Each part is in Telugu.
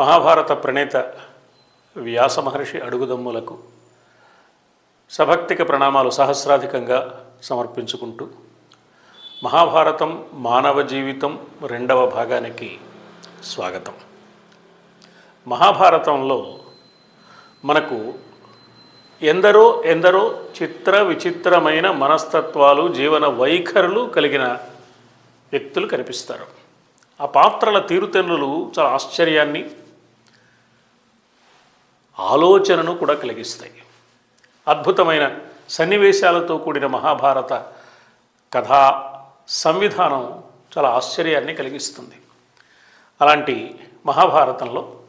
మహాభారత ప్రణేత వ్యాస మహర్షి అడుగుదమ్ములకు సభక్తిక ప్రణామాలు సహస్రాధికంగా సమర్పించుకుంటూ మహాభారతం మానవ జీవితం రెండవ భాగానికి స్వాగతం. మహాభారతంలో మనకు ఎందరో ఎందరో చిత్ర విచిత్రమైన మనస్తత్వాలు జీవన వైఖరులు కలిగిన వ్యక్తులు కనిపిస్తారు. ఆ పాత్రల తీరుతెన్నులు చాలా ఆశ్చర్యాన్ని ఆలోచనను కూడా కలిగిస్తాయి. అద్భుతమైన సన్నివేశాలతో కూడిన మహాభారత కథా సంవిధానం చాలా ఆశ్చర్యాన్ని కలిగిస్తుంది. అలాంటి మహాభారతంలో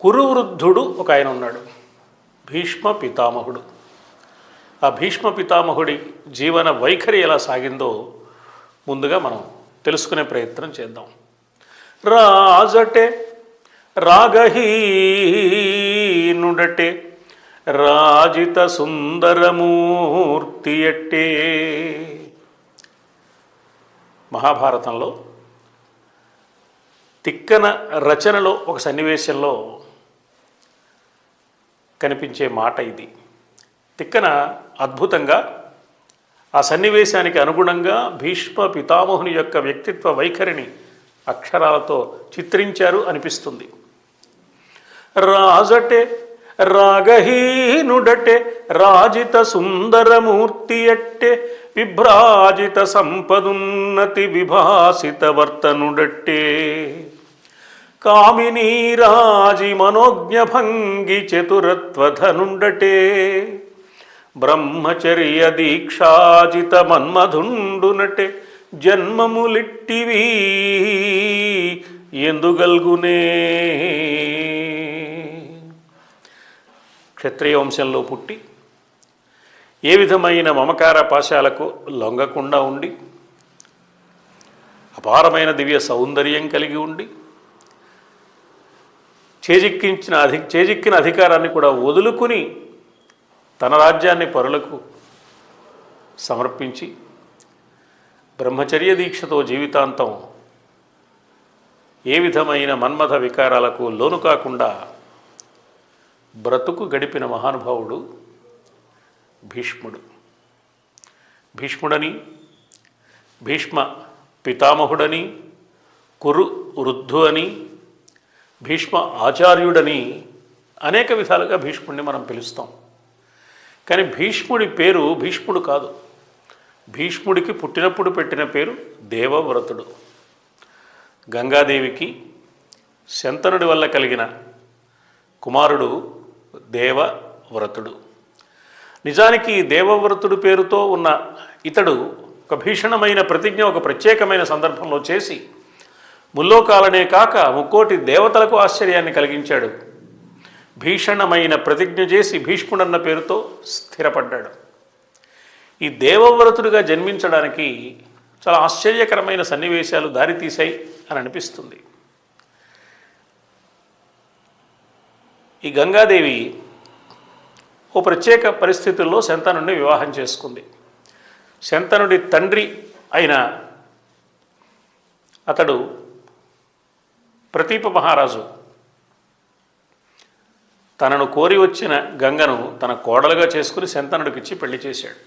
కురువృద్ధుడు ఒక ఆయన ఉన్నాడు భీష్మ పితామహుడు. ఆ భీష్మ పితామహుడి జీవన వైఖరి ఎలా సాగిందో ముందుగా మనం తెలుసుకునే ప్రయత్నం చేద్దాం. రాజటే రాగహీనుడటే రాజిత సుందరమూర్తి అట్టే మహాభారతంలో తిక్కన రచనలో ఒక సన్నివేశంలో కనిపించే మాట ఇది. తిక్కన అద్భుతంగా ఆ సన్నివేశానికి అనుగుణంగా భీష్మ పితామహుని యొక్క వ్యక్తిత్వ వైఖరిని అక్షరాలతో చిత్రించారు అనిపిస్తుంది. రాజటే రాగహీనుడటే రాజిత సుందరమూర్తి అట్టే విభ్రాజిత సంపదున్నతి విభాసిత వర్తనుడట్టే. కామినీరాజి మనోజ్ఞ భంగి చతురత్వధనుండటే. బ్రహ్మచర్య దీక్షాజిత మన్మధుండునటే జన్మములిట్టివి ఎందుగల్గునే? క్షత్రియ వంశంలో పుట్టి ఏ విధమైన మమకార పాశాలకు లొంగకుండా ఉండి అపారమైన దివ్య సౌందర్యం కలిగి ఉండి చేజిక్కించిన అధి చేజిక్కిన అధికారాన్ని కూడా వదులుకుని తన రాజ్యాన్ని పరులకు సమర్పించి బ్రహ్మచర్య దీక్షతో జీవితాంతం ఏ విధమైన మన్మథ వికారాలకు లోను కాకుండా బ్రతుకు గడిపిన మహానుభావుడు భీష్ముడు. భీష్ముడని భీష్మ పితామహుడని కురు వృద్ధు అని భీష్మ ఆచార్యుడని అనేక విధాలుగా భీష్ముడిని మనం పిలుస్తాం. కానీ భీష్ముడి పేరు భీష్ముడు కాదు. భీష్ముడికి పుట్టినప్పుడు పెట్టిన పేరు దేవవ్రతుడు. గంగాదేవికి శంతనుడి వల్ల కలిగిన కుమారుడు దేవవ్రతుడు. నిజానికి దేవవ్రతుడు పేరుతో ఉన్న ఇతడు ఒక భీషణమైన ప్రతిజ్ఞ ఒక ప్రత్యేకమైన సందర్భంలో చేసి ముల్లోకాలనే కాక ముక్కోటి దేవతలకు ఆశ్చర్యాన్ని కలిగించాడు. భీషణమైన ప్రతిజ్ఞ చేసి భీష్ముడన్న పేరుతో స్థిరపడ్డాడు. ఈ దేవవ్రతుడిగా జన్మించడానికి చాలా ఆశ్చర్యకరమైన సన్నివేశాలు దారితీశాయి అని అనిపిస్తుంది. ఈ గంగాదేవి ఓ ప్రత్యేక పరిస్థితుల్లో శంతనుడిని వివాహం చేసుకుంది. శంతనుడి తండ్రి అయిన అతడు ప్రతీప మహారాజు. తనను కోరి వచ్చిన గంగను తన కోడలుగా చేసుకుని శంతనుడికిచ్చి పెళ్ళి చేశాడు.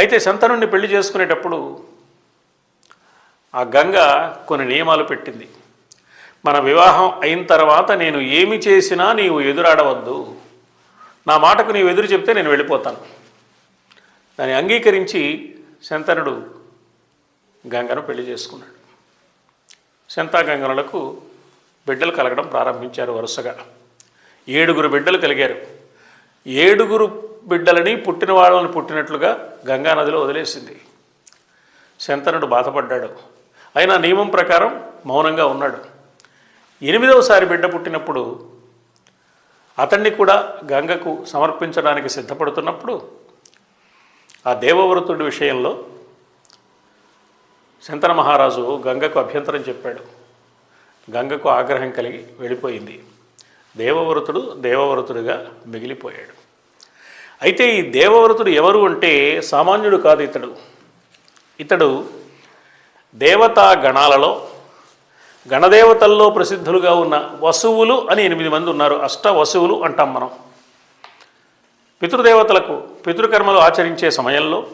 అయితే శంతనుడిని పెళ్ళి చేసుకునేటప్పుడు ఆ గంగ కొన్ని నియమాలు పెట్టింది. మన వివాహం అయిన తర్వాత నేను ఏమి చేసినా నీవు ఎదురాడవద్దు. నా మాటకు నీవు ఎదురు చెప్తే నేను వెళ్ళిపోతాను. దాన్ని అంగీకరించి శంతనుడు గంగను పెళ్ళి చేసుకున్నాడు. శంతాగంగనులకు బిడ్డలు కలగడం ప్రారంభించారు వరుసగా. ఏడుగురు బిడ్డలు కలిగారు. ఏడుగురు బిడ్డలని పుట్టిన వాళ్ళని పుట్టినట్లుగా గంగా నదిలో వదిలేసింది. శంతనుడు బాధపడ్డాడు. అయినా నియమం ప్రకారం మౌనంగా ఉన్నాడు. ఎనిమిదవసారి బిడ్డ పుట్టినప్పుడు అతన్ని కూడా గంగకు సమర్పించడానికి సిద్ధపడుతున్నప్పుడు ఆ దేవవ్రతుడి విషయంలో శంతన మహారాజు గంగకు అభ్యంతరం చెప్పాడు. గంగకు ఆగ్రహం కలిగి వెళ్ళిపోయింది. దేవవ్రతుడు దేవవ్రతుడిగా మిగిలిపోయాడు. అయితే ఈ దేవవ్రతుడు ఎవరు అంటే సామాన్యుడు కాదు ఇతడు. ఇతడు దేవతా గణాలలో గణదేవతల్లో ప్రసిద్ధులుగా ఉన్న వసువులు అని ఎనిమిది మంది ఉన్నారు. అష్ట వసువులు అంటాం మనం. పితృదేవతలకు పితృకర్మలు ఆచరించే సమయంలో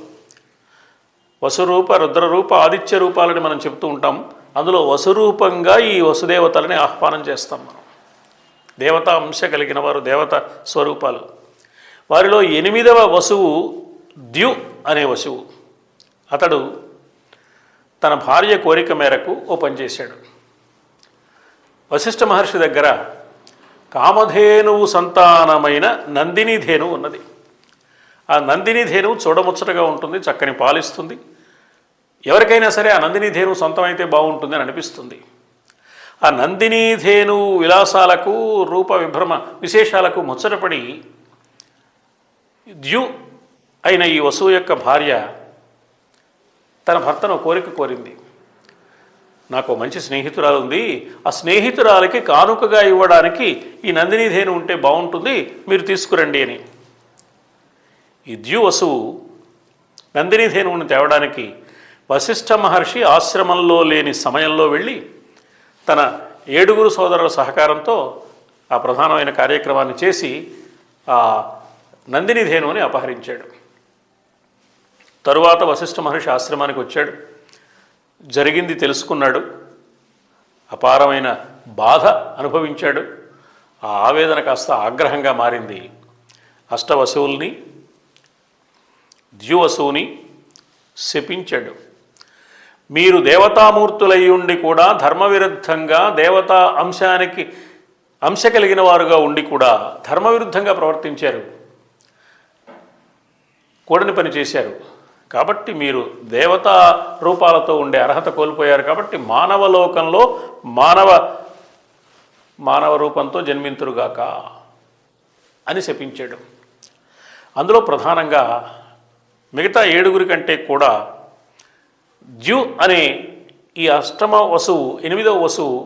వసురూప రుద్రరూప ఆదిత్య రూపాలని మనం చెప్తూ ఉంటాం. అందులో వసురూపంగా ఈ వసుదేవతలని ఆహ్వానం చేస్తాం మనం. దేవతా అంశ కలిగిన వారు దేవత స్వరూపాలు. వారిలో ఎనిమిదవ వసువు ద్యు అనే వసువు. అతడు తన భార్య కోరిక మేరకు ఓ పని చేశాడు. వశిష్ఠ మహర్షి దగ్గర కామధేనువు సంతానమైన నందిని ధేనువు ఉన్నది. ఆ నందిని ధేనువు చూడముచ్చటగా ఉంటుంది చక్కని పాలిస్తుంది. ఎవరికైనా సరే ఆ నందిని ధేనువు సొంతమైతే బాగుంటుంది అని అనిపిస్తుంది. ఆ నందిని ధేను విలాసాలకు రూప విభ్రమ విశేషాలకు ముచ్చటపడి ద్యు అయిన ఈ వసువు యొక్క భార్య తన భర్తను కోరిక కోరింది. నాకు మంచి స్నేహితురాలు ఉంది ఆ స్నేహితురాలకి కానుకగా ఇవ్వడానికి ఈ నందినీధేను ఉంటే బాగుంటుంది మీరు తీసుకురండి అని. ఈ వసువు నందినీధేనువుని తేవడానికి వశిష్ఠ మహర్షి ఆశ్రమంలో లేని సమయంలో వెళ్ళి తన ఏడుగురు సోదరుల సహకారంతో ఆ ప్రధానమైన కార్యక్రమాన్ని చేసి ఆ నందిని ధేనువుని అపహరించాడు. తరువాత వశిష్ఠ మహర్షి ఆశ్రమానికి వచ్చాడు. జరిగింది తెలుసుకున్నాడు. అపారమైన బాధ అనుభవించాడు. ఆ ఆవేదన కాస్త ఆగ్రహంగా మారింది. అష్టవసువుల్ని ద్యువసువుని శపించాడు. మీరు దేవతామూర్తులై ఉండి కూడా ధర్మవిరుద్ధంగా దేవతా అంశానికి అంశ కలిగిన వారుగా ఉండి కూడా ధర్మవిరుద్ధంగా ప్రవర్తించారు. కూడని పని చేశారు. కాబట్టి మీరు దేవతా రూపాలతో ఉండే అర్హత కోల్పోయారు కాబట్టి మానవ లోకంలో మానవ మానవ రూపంతో జన్మింతురుగాక అని శపించాడు అందులో ప్రధానంగా మిగతా ఏడుగురి కంటే కూడా జ్యు అనే ఈ అష్టమ వసువు ఎనిమిదవ వసువు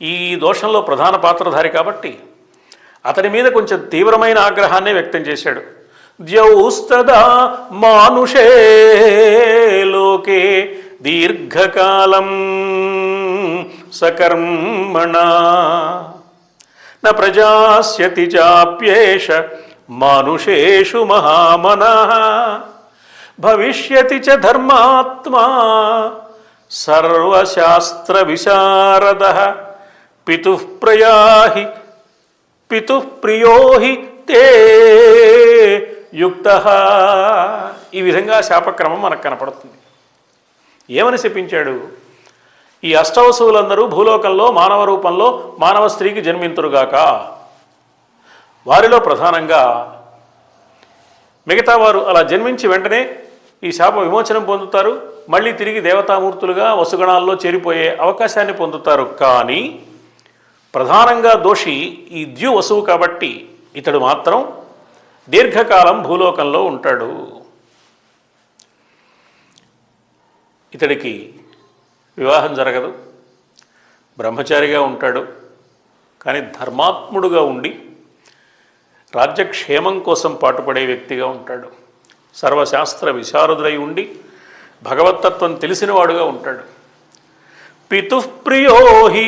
ఈ దోషంలో ప్రధాన పాత్రధారి కాబట్టి అతని మీద కొంచెం తీవ్రమైన ఆగ్రహాన్నే వ్యక్తం చేశాడు. ज्यौस्तदा मानुषे लोके दीर्घकालं सकर्मणा। न प्रजास्यति चाप्येश मानुषेषु महामनः। भविष्यति च धर्मात्मा सर्वशास्त्रविशारदः। पितुः प्रयाहि, पितुः प्रियो हि ते। యుక్త. ఈ విధంగా శాపక్రమం మనకు కనపడుతుంది. ఏమని శపించాడు ఈ అష్టవసువులందరూ భూలోకంలో మానవ రూపంలో మానవ స్త్రీకి జన్మింతురుగాక. వారిలో ప్రధానంగా మిగతా వారు అలా జన్మించి వెంటనే ఈ శాప విమోచనం పొందుతారు. మళ్ళీ తిరిగి దేవతామూర్తులుగా వసుగణాల్లో చేరిపోయే అవకాశాన్ని పొందుతారు. కానీ ప్రధానంగా దోషి ఈ ద్యు వసువు కాబట్టి ఇతడు మాత్రం దీర్ఘకాలం భూలోకంలో ఉంటాడు. ఇతడికి వివాహం జరగదు. బ్రహ్మచారిగా ఉంటాడు. కానీ ధర్మాత్ముడుగా ఉండి రాజ్యక్షేమం కోసం పాటుపడే వ్యక్తిగా ఉంటాడు. సర్వశాస్త్ర విశారదుడై ఉండి భగవతత్వం తెలిసినవాడుగా ఉంటాడు. పితుప్రియోహి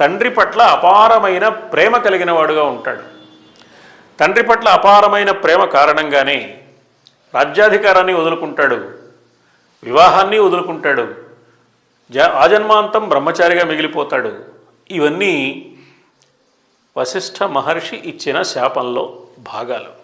తండ్రి పట్ల అపారమైన ప్రేమ కలిగినవాడుగా ఉంటాడు. తండ్రి పట్ల అపారమైన ప్రేమ కారణంగానే రాజ్యాధికారాన్ని వదులుకుంటాడు వివాహాన్ని వదులుకుంటాడు జ ఆజన్మాంతం బ్రహ్మచారిగా మిగిలిపోతాడు. ఇవన్నీ వశిష్ఠ మహర్షి ఇచ్చిన శాపంలో భాగాలు.